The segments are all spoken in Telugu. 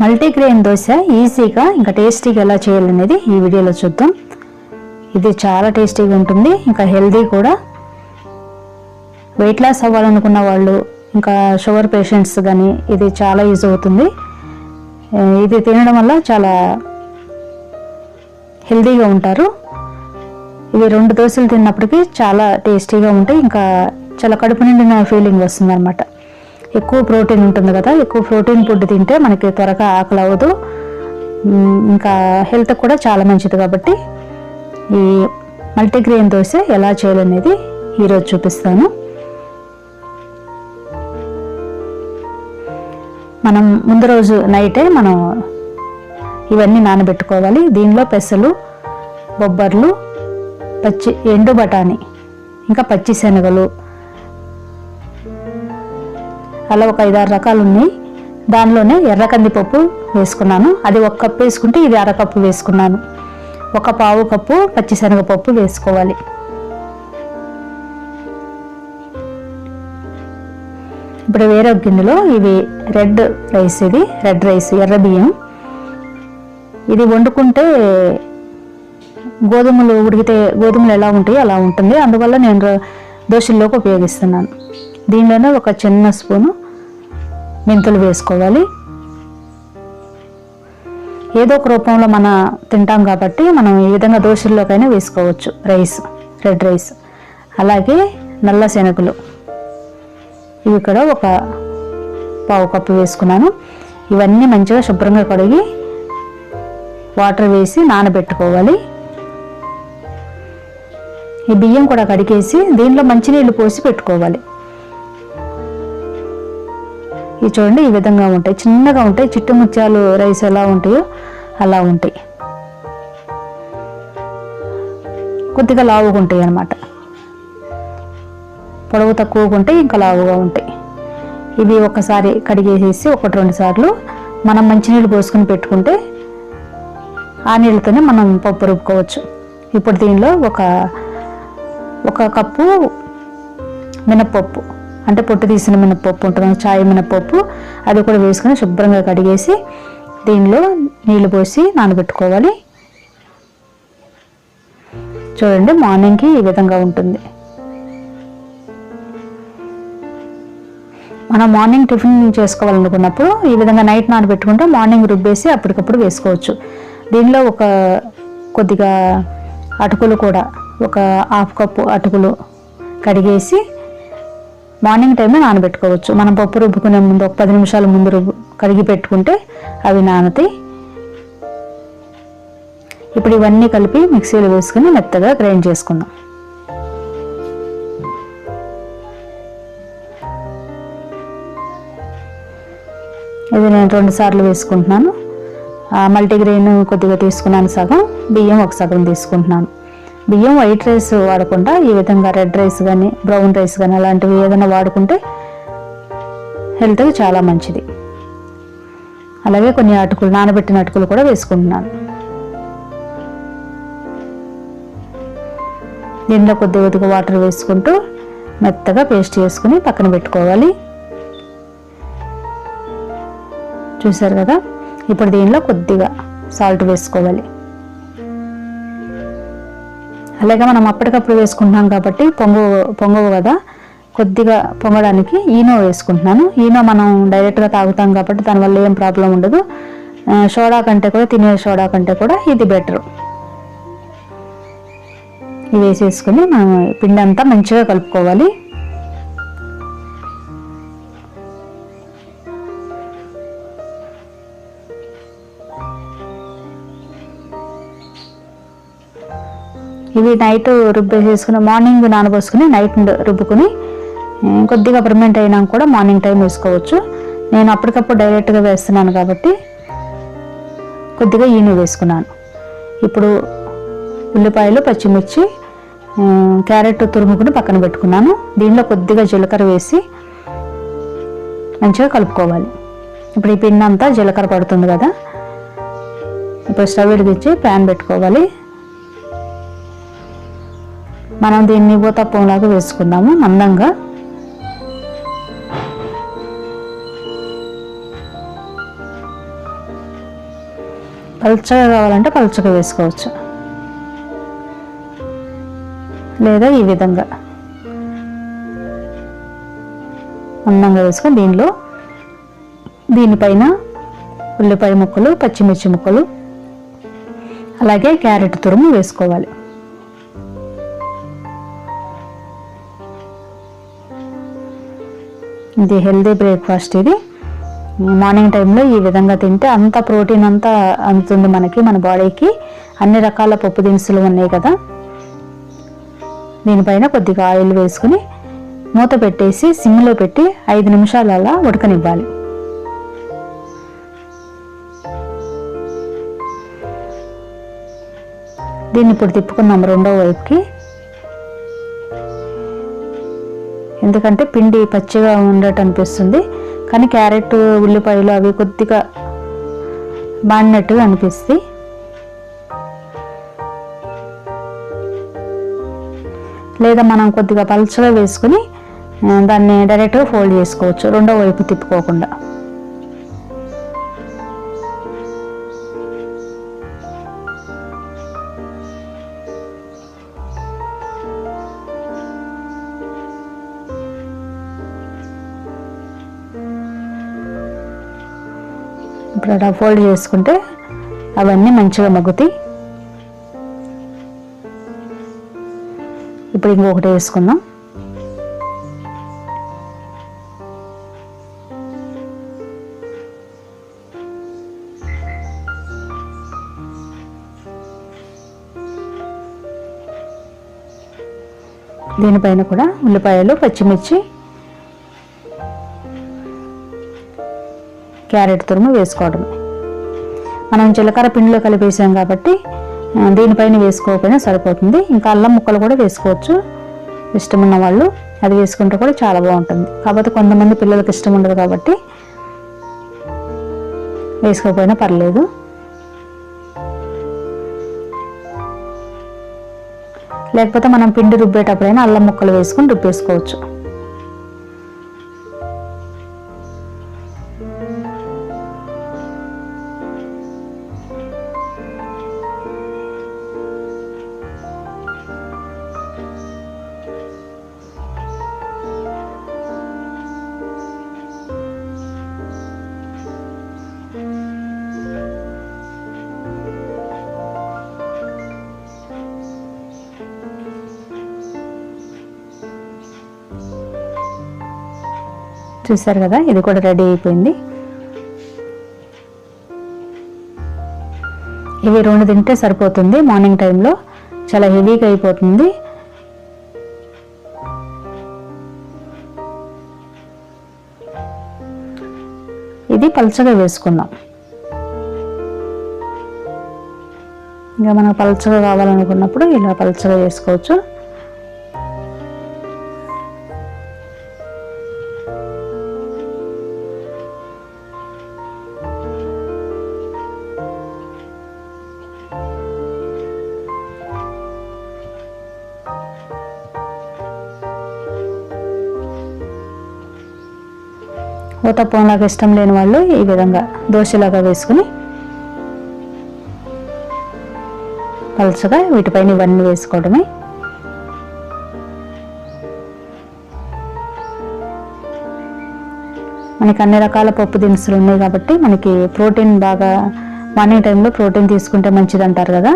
మల్టీగ్రెయిన్ దోశ ఈజీగా ఇంకా టేస్టీగా ఎలా చేయాలనేది ఈ వీడియోలో చూద్దాం. ఇది చాలా టేస్టీగా ఉంటుంది ఇంకా హెల్దీ కూడా. వెయిట్ లాస్ అవ్వాలనుకున్న వాళ్ళు ఇంకా షుగర్ పేషెంట్స్ కానీ ఇది చాలా యూజ్ అవుతుంది. ఇది తినడం వల్ల చాలా హెల్దీగా ఉంటారు. ఇవి రెండు దోశలు తిన్నప్పటికీ చాలా టేస్టీగా ఉంటాయి ఇంకా చాలా కడుపు నిండిన ఫీలింగ్ వస్తుంది అనమాట ఎక్కువ ప్రోటీన్ ఉంటుంది కదా ఎక్కువ ప్రోటీన్ ఫుడ్ తింటే మనకి త్వరగా ఆకలి అవ్వదు. ఇంకా హెల్త్ కూడా చాలా మంచిది కాబట్టి ఈ మల్టీగ్రెయిన్ దోశ ఎలా చేయాలనేది ఈరోజు చూపిస్తాను. మనం ముందు రోజు నైటే మనం ఇవన్నీ నానబెట్టుకోవాలి. దీనిలో పెసలు బొబ్బర్లు పచ్చి ఎండు బఠానీ ఇంకా పచ్చి శనగలు అలా ఒక ఐదారు రకాలు ఉన్నాయి. దానిలోనే ఎర్ర కందిపప్పు వేసుకున్నాను. అది ఒక కప్పు వేసుకుంటే ఇది అరకప్పు వేసుకున్నాను. ఒక పావు కప్పు పచ్చిశనగపప్పు వేసుకోవాలి. ఇప్పుడు వేరే ఒక గిన్నెలో ఇవి రెడ్ రైస్ ఇది. రెడ్ రైస్ ఎర్ర బియ్యం. ఇది వండుకుంటే గోధుమలు ఉడికితే గోధుమలు ఎలా ఉంటాయో అలా ఉంటుంది. అందువల్ల నేను దోశల్లోకి ఉపయోగిస్తున్నాను. దీనిలోనే ఒక చిన్న స్పూను మెంతులు వేసుకోవాలి. ఏదో ఒక రూపంలో మన తింటాం కాబట్టి మనం ఈ విధంగా దోశల్లోకైనా వేసుకోవచ్చు. Rice red rice. అలాగే నల్ల శనగలు. ఇవి కూడా ఒక పావు కప్పు వేసుకున్నాను. ఇవన్నీ మంచిగా శుభ్రంగా కడిగి వాటర్ వేసి నానబెట్టుకోవాలి. ఈ బియ్యం కూడా కడిగేసి దీనిలో మంచినీళ్ళు పోసి పెట్టుకోవాలి. ఇవి చూడండి ఈ విధంగా ఉంటాయి. చిన్నగా ఉంటాయి. చిట్టు ముత్యాలు రైస్ ఎలా ఉంటాయో అలా ఉంటాయి. కొద్దిగా లావుగా ఉంటాయి అన్నమాట. పొడవు తక్కువగా ఉంటాయి ఇంకా లావుగా ఉంటాయి. ఇవి ఒకసారి కడిగేసేసి ఒకటి రెండు సార్లు మనం మంచినీళ్ళు పోసుకొని పెట్టుకుంటే ఆ నీళ్ళతోనే మనం పప్పు రుబ్బుకోవచ్చు. ఇప్పుడు దీనిలో ఒక ఒక కప్పు మినప్పప్పు. అంటే పొట్టు తీసిన మినపప్పు ఉంటుంది చాయ్ మినప్పప్పు అది కూడా వేసుకొని శుభ్రంగా కడిగేసి దీనిలో నీళ్ళు పోసి నానబెట్టుకోవాలి. చూడండి మార్నింగ్కి ఈ విధంగా ఉంటుంది. మనం మార్నింగ్ టిఫిన్ చేసుకోవాలనుకున్నప్పుడు ఈ విధంగా నైట్ నానబెట్టుకుంటే మార్నింగ్ రుబ్బేసి అప్పటికప్పుడు వేసుకోవచ్చు. దీనిలో ఒక కొద్దిగా అటుకులు కూడా ఒక హాఫ్ కప్పు అటుకులు కడిగేసి మార్నింగ్ టైమే నానబెట్టుకోవచ్చు. మనం పప్పు రుబ్బుకునే ముందు ఒక పది నిమిషాల ముందు రుబ్బు కడిగి పెట్టుకుంటే అవి నానతాయి ఇప్పుడు ఇవన్నీ కలిపి మిక్సీలో వేసుకుని మెత్తగా గ్రైండ్ చేసుకుందాం. ఇది నేను రెండు సార్లు వేసుకుంటున్నాను. మల్టీగ్రెయిన్ కొద్దిగా తీసుకున్నాను సగం బియ్యం ఒక సగం తీసుకుంటున్నాను. బియ్యం వైట్ రైస్ వాడకుండా ఈ విధంగా రెడ్ రైస్ కానీ బ్రౌన్ రైస్ కానీ అలాంటివి ఏదైనా వాడుకుంటే హెల్త్కి చాలా మంచిది. అలాగే కొన్ని అటుకులు నానబెట్టిన అటుకులు కూడా వేసుకుంటున్నాను. దీనిలో కొద్ది కొద్దిగా వాటర్ వేసుకుంటూ మెత్తగా పేస్ట్ చేసుకుని పక్కన పెట్టుకోవాలి. చూసారు కదా? ఇప్పుడు దీనిలో కొద్దిగా సాల్ట్ వేసుకోవాలి. అలాగే మనం అప్పటికప్పుడు వేసుకుంటున్నాం కాబట్టి పొంగు పొంగవు కదా. కొద్దిగా పొంగడానికి ఈనో వేసుకుంటున్నాను. ఈనో మనం డైరెక్ట్గా తాగుతాం కాబట్టి దానివల్ల ఏం ప్రాబ్లం ఉండదు. సోడా కంటే కూడా తినే సోడా కంటే కూడా ఇది బెటర్ ఇవి వేసేసుకుని మనం పిండి అంతా మంచిగా కలుపుకోవాలి. ఇవి నైట్ రుబ్బేసేసుకుని మార్నింగ్ నానబోసుకుని నైట్ రుబ్బుకుని కొద్దిగా పర్మనెంట్ అయినాక కూడా మార్నింగ్ టైం వేసుకోవచ్చు. నేను అప్పటికప్పుడు డైరెక్ట్గా వేస్తున్నాను కాబట్టి కొద్దిగా ఈను వేసుకున్నాను. ఇప్పుడు ఉల్లిపాయలు పచ్చిమిర్చి క్యారెట్ తురుముకుని పక్కన పెట్టుకున్నాను. దీనిలో కొద్దిగా జీలకర్ర వేసి మంచిగా కలుపుకోవాలి. ఇప్పుడు ఈ పిండి అంతా జీలకర్ర పడుతుంది కదా. ఇప్పుడు స్టవ్ వెలిగించి ప్యాన్ పెట్టుకోవాలి. మనం దీన్ని పోతప్పంలాగా వేసుకుందాము మందంగా పల్చగా కావాలంటే పల్చగా వేసుకోవచ్చు. లేదా ఈ విధంగా. అందంగా వేసుకొని దీనిలో దీనిపైన ఉల్లిపాయ ముక్కలు పచ్చిమిర్చి ముక్కలు అలాగే క్యారెట్ తురుము వేసుకోవాలి. ఇది హెల్దీ బ్రేక్ఫాస్ట్ ఇది. మార్నింగ్ టైంలో ఈ విధంగా తింటే అంత ప్రోటీన్ అంతా అందుతుంది మనకి మన బాడీకి. అన్ని రకాల పప్పు దినుసులు ఉన్నాయి కదా. దీనిపైన కొద్దిగా ఆయిల్ వేసుకుని మూత పెట్టేసి సిమ్లో పెట్టి ఐదు నిమిషాలు అలా ఉడకనివ్వాలి. దీన్ని ఇప్పుడు తిప్పుకున్నాం రెండో వైపుకి. ఎందుకంటే పిండి పచ్చిగా ఉండటం అనిపిస్తుంది. కానీ క్యారెట్ ఉల్లిపాయలు అవి కొద్దిగా బాడినట్టుగా అనిపిస్తాయి. లేదా మనం కొద్దిగా పలుచగా వేసుకుని దాన్ని డైరెక్ట్గా ఫోల్డ్ చేసుకోవచ్చు. రెండో వైపు తిప్పుకోకుండా. ఇప్పుడు అలా ఫోల్డ్ చేసుకుంటే అవన్నీ మంచిగా మగ్గుతాయి. ఇప్పుడు ఇంకొకటి వేసుకుందాం. దీనిపైన కూడా ఉల్లిపాయలు పచ్చిమిర్చి క్యారెట్ తురుము వేసుకోవడమే. మనం జీలకర్ర పిండిలో కలిపేసాం కాబట్టి దీనిపైన వేసుకోకపోయినా సరిపోతుంది. ఇంకా అల్లం ముక్కలు కూడా వేసుకోవచ్చు. ఇష్టం ఉన్న వాళ్ళు అది వేసుకుంటే కూడా చాలా బాగుంటుంది. కాకపోతే కొంతమంది పిల్లలకి ఇష్టం ఉండదు కాబట్టి వేసుకోకపోయినా పర్లేదు. లేకపోతే మనం పిండి రుబ్బేటప్పుడైనా అల్లం ముక్కలు వేసుకొని రుబ్బేసుకోవచ్చు. చూసారు కదా ఇది కూడా రెడీ అయిపోయింది. ఇవి రెండు తింటే సరిపోతుంది. మార్నింగ్ టైంలో చాలా హెవీగా అయిపోతుంది. ఇది పలచగా వేసుకుందాం. ఇంకా మనకు పలచగా కావాలనుకున్నప్పుడు ఇలా పలచగా వేసుకోవచ్చు. ఊతప్పంలాగా ఇష్టం లేని వాళ్ళు ఈ విధంగా దోశలాగా వేసుకుని పలుచగా వీటిపైన ఇవన్నీ వేసుకోవడమే. మనకి అన్ని రకాల పప్పు దినుసులు ఉన్నాయి కాబట్టి మనకి ప్రోటీన్ బాగా మార్నింగ్ టైంలో ప్రోటీన్ తీసుకుంటే మంచిది అంటారు కదా.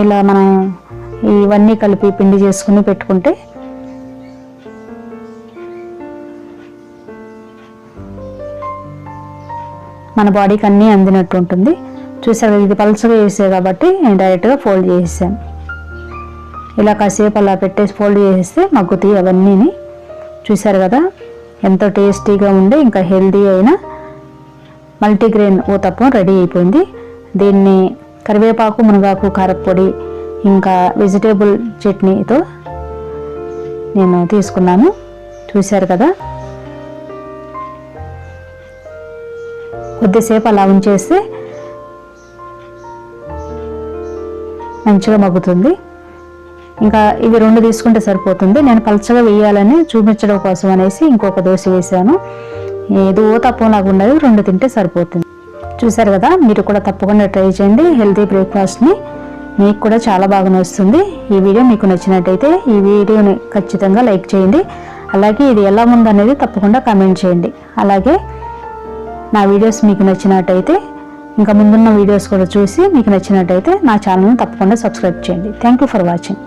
ఇలా మనం ఇవన్నీ కలిపి పిండి చేసుకుని పెట్టుకుంటే మన బాడీకి అన్నీ అందినట్టు ఉంటుంది. చూసారు ఇది పలుచగా వేసే కాబట్టి నేను డైరెక్ట్గా ఫోల్డ్ చేసేసాను. ఇలా కాసేపు అలా పెట్టేసి ఫోల్డ్ చేసేస్తే మగ్గుతాయి అవన్నీని. చూసారు కదా ఎంతో టేస్టీగా ఉండి ఇంకా హెల్దీ అయిన మల్టీగ్రెయిన్ ఊతప్పం రెడీ అయిపోయింది. దీన్ని కరివేపాకు మునగాకు కారపొడి ఇంకా వెజిటేబుల్ చట్నీతో నేను తీసుకున్నాను. చూశారు కదా కొద్దిసేపు అలా ఉంచేస్తే మంచిగా మగ్గుతుంది. ఇంకా ఇవి రెండు తీసుకుంటే సరిపోతుంది. నేను పలచగా వేయాలని చూపించడం కోసం అనేసి ఇంకొక దోశ వేసాను ఏదో తప్పు నాకున్నది రెండు తింటే సరిపోతుంది. చూసారు కదా మీరు కూడా తప్పకుండా ట్రై చేయండి హెల్తీ బ్రేక్ఫాస్ట్ని. మీకు కూడా చాలా బాగా నచ్చుతుంది. ఈ వీడియో మీకు నచ్చినట్టయితే ఈ వీడియోని ఖచ్చితంగా లైక్ చేయండి. అలాగే ఇది ఎలా ఉందనేది తప్పకుండా కామెంట్ చేయండి. అలాగే నా వీడియోస్ మీకు నచ్చినట్టయితే ఇంకా ముందున్న వీడియోస్ కూడా చూసి మీకు నచ్చినట్టయితే నా ఛానల్ని తప్పకుండా సబ్స్క్రైబ్ చేయండి. Thank you for watching